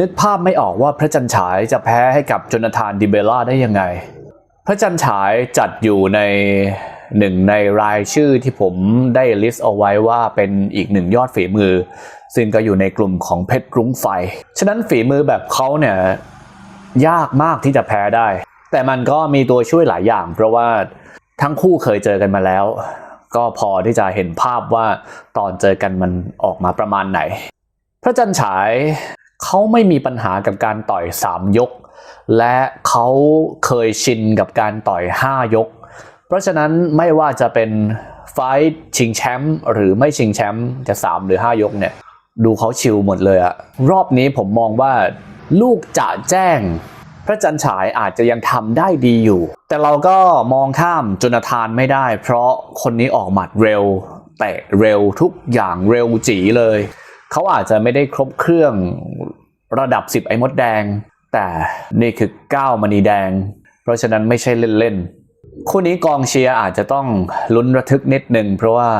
นึกภาพไม่ออกว่าพระจันฉายจะแพ้ให้กับจนาธานดิเบล่าได้ยังไง พระจันฉายจัดอยู่ในหนึ่งในรายชื่อที่ผมได้ลิสต์เอาไว้ว่าเป็นอีกหนึ่งยอดฝีมือ ซึ่งก็อยู่ในกลุ่มของเพชรกรุ้งไฟ ฉะนั้นฝีมือแบบเขาเนี่ยยากมากที่จะแพ้ได้ แต่มันก็มีตัวช่วยหลายอย่าง เพราะว่าทั้งคู่เคยเจอกันมาแล้ว ก็พอที่จะเห็นภาพว่าตอนเจอกันมันออกมาประมาณไหน พระจันฉาย เขาไม่มีปัญหากับการต่อย 3 ยก และเขาเคยชินกับการต่อย 5 ยก เพราะฉะนั้นไม่ว่าจะเป็นไฟท์ชิงแชมป์หรือไม่ชิงแชมป์จะ 3 หรือ 5 ยกเนี่ยดูเขาชิลหมดเลยอะรอบนี้ผมมองว่าลูกจะแจ้ง พระจันฉายอาจจะยังทำได้ดีอยู่ แต่เราก็มองข้ามจนาธานไม่ได้ เพราะคนนี้ออกหมัดเร็วเตะเร็วทุกอย่างเร็วจีเลย เขาอาจจะไม่ได้ครบเครื่องระดับ 10 ไอ้มดแดง แต่นี่คือ 9มณีแดง เพราะฉะนั้นไม่ใช่เล่นๆคู่นี้กองเชียร์อาจจะต้องลุ้นระทึกนิดนึงเพราะว่า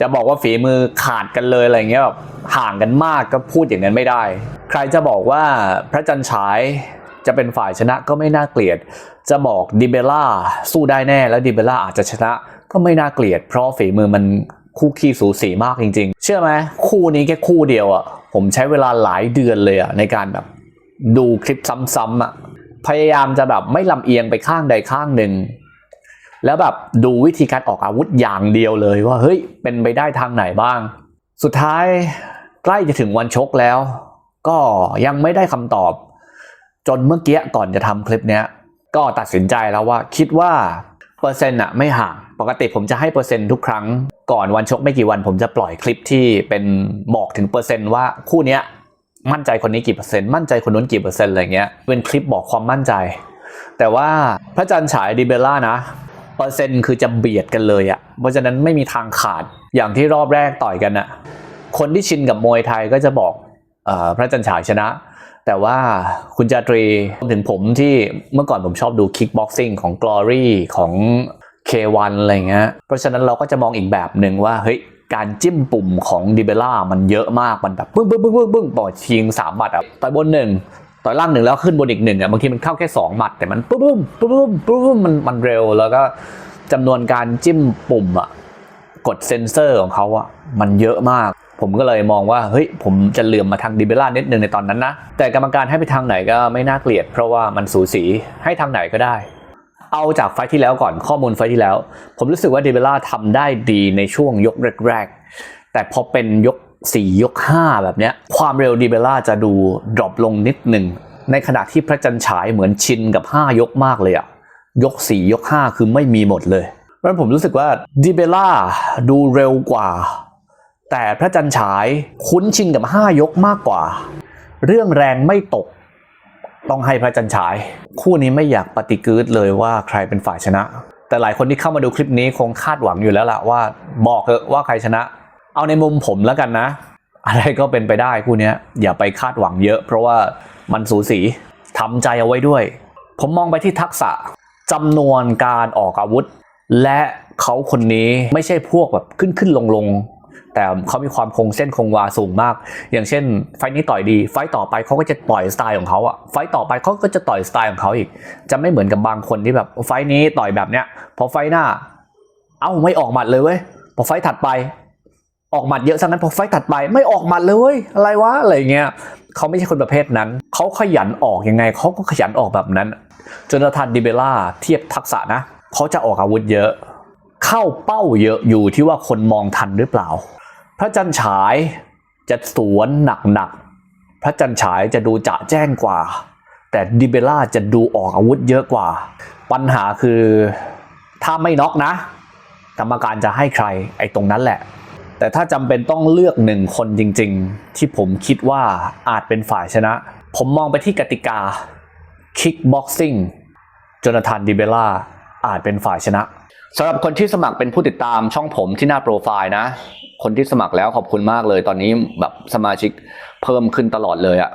จะบอกว่าฝีมือขาดกันเลยอะไรเงี้ยแบบห่างกันมากก็พูดอย่างนั้นไม่ได้ ใครจะบอกว่าพระจันทร์ฉายจะเป็นฝ่ายชนะก็ไม่น่าเกลียด จะบอกดิเบล่าสู้ได้แน่แล้วดิเบล่าอาจจะชนะก็ไม่น่าเกลียด เพราะฝีมือมัน คู่ขี้สูสีมากจริง ๆ เชื่อไหมคู่นี้แค่คู่เดียวอะผมใช้เวลาหลายเดือนเลยอะในการแบบดูคลิปซ้ำๆอะพยายามจะแบบไม่ลำเอียงไปข้างใดข้างหนึ่งแล้วแบบดูวิธีการออกอาวุธอย่างเดียวเลยว่าเฮ้ยเป็นไปได้ทางไหนบ้าง สุดท้ายใกล้จะถึงวันชกแล้ว ก็ยังไม่ได้คำตอบ จนเมื่อกี้ก่อนจะทำคลิปเนี้ยก็ตัดสินใจแล้วว่าคิดว่า เปอร์เซ็นต์อะไม่ห่าง ปกติผมจะให้เปอร์เซ็นต์ทุกครั้ง ก่อนวันชกไม่กี่วันผมจะปล่อยคลิปที่เป็นบอกถึงเปอร์เซ็นต์ว่าคู่เนี้ยมั่นใจคนนี้กี่เปอร์เซ็นต์มั่นใจคนนู้นกี่เปอร์เซ็นต์อะไรเงี้ยเป็นคลิปบอกความมั่นใจ แต่ว่าพระจันทร์ฉายดิเบล่านะเปอร์เซ็นต์คือจะเบียดกันเลยอะเพราะฉะนั้นไม่มีทางขาดอย่างที่รอบแรกต่อยกันอะคนที่ชินกับมวยไทยก็จะบอก พระจันทร์ฉายชนะ แต่ว่าคุณจาตรีรวมถึงผมที่เมื่อก่อนผมชอบดูคิกบ็อกซิ่งของ Glory ของ K1 อะไรเงี้ยเพราะฉะนั้นเราก็จะมองอีกแบบหนึ่งว่าเฮ้ยการจิ้มปุ่มของดิเบล่ามันเยอะมากมันแบบปึ้งปึ้งปึ้งปึ้งปึ้งปอยทิ้งสามหมัดอะต่อยบนหนึ่งต่อยล่างหนึ่งแล้วขึ้นบนอีกหนึ่งอะบางทีมันเข้าแค่สองหมัดแต่มันปุ๊บปุ๊บปุ๊บปุ๊บปุ๊บปุ๊บมันมันเร็วแล้วก็จำนวนการจิ้มปุ่มอะกดเซนเซอร์ของเขาอะมันเยอะมาก ผมก็เลยมองว่าเฮ้ยผมจะเหลื่อมมาทางดิเบล่านิดนึงในตอนนั้นนะ แต่กรรมการให้ไปทางไหนก็ไม่น่าเกลียด เพราะว่ามันสูสีให้ทางไหนก็ได้ เอาจากไฟที่แล้วก่อนข้อมูลไฟที่แล้ว ผมรู้สึกว่าดิเบล่าทำได้ดีในช่วงยกแรกๆแต่พอเป็นยก 4 ยก 5 แบบเนี้ยความเร็วดิเบล่าจะดูดรอปลงนิดหนึ่งในขณะที่พระจันทร์ฉายเหมือนชินกับ 5 ยกมากเลยอะยก 4 ยก 5 คือไม่มีหมดเลยเพราะฉะนั้นผมรู้สึกว่าดิเบล่าดูเร็วกว่า แต่พระจันฉายคุ้นชินกับ 5 ยกมากกว่า เรื่องแรงไม่ตก ต้องให้พระจันฉาย คู่นี้ไม่อยากปฏิกิริเลยว่าใครเป็นฝ่ายชนะ แต่หลายคนที่เข้ามาดูคลิปนี้คงคาดหวังอยู่แล้วล่ะว่าบอกเถอะว่าใครชนะ เอาในมุมผมแล้วกันนะ อะไรก็เป็นไปได้คู่นี้อย่าไปคาดหวังเยอะ เพราะว่ามันสูสีทำใจเอาไว้ด้วย ผมมองไปที่ทักษะจำนวนการออกอาวุธ และเขาคนนี้ไม่ใช่พวกแบบขึ้นขึ้นลงลง แต่เขามีความคงเส้นคงวาสูงมาก อย่างเช่น ไฟนี้ต่อยดี ไฟต่อไปเขาก็จะต่อยสไตล์ของเขาอะไฟต่อไปเขาก็จะต่อยสไตล์ของเขาอีก จะไม่เหมือนกับบางคนที่แบบไฟนี้ต่อยแบบเนี้ย พอไฟหน้า เอ้าไม่ออกหมัดเลยเว้ย พอไฟถัดไปออกหมัดเยอะซะงั้นพอไฟถัดไปไม่ออกหมัดเลย อะไรวะอะไรเงี้ยเขาไม่ใช่คนประเภทนั้นเขาขยันออกยังไงเขาก็ขยันออกแบบนั้นจนทันดิเบล่าเทียบทักษะนะเขาจะออกอาวุธเยอะ เข้าเป้าเยอะอยู่ที่ว่าคนมองทันหรือเปล่า พระจันทร์ฉายจะสวนหนักๆ พระจันทร์ฉายจะดูจะแจ้งกว่า แต่ดิเบล่าจะดูออกอาวุธเยอะกว่า ปัญหาคือถ้าไม่น็อกนะ กรรมการจะให้ใครไอ้ตรงนั้นแหละ แต่ถ้าจำเป็นต้องเลือกหนึ่งคนจริงๆ ที่ผมคิดว่าอาจเป็นฝ่ายชนะ ผมมองไปที่กติกา Kickboxing โจนาธานดิเบล่าอาจเป็นฝ่ายชนะ สำหรับคนที่สมัครเป็นผู้ติดตามช่องผมที่หน้าโปรไฟล์นะ คนที่สมัครแล้วขอบคุณมากเลย ตอนนี้แบบสมาชิกเพิ่มขึ้นตลอดเลยอะ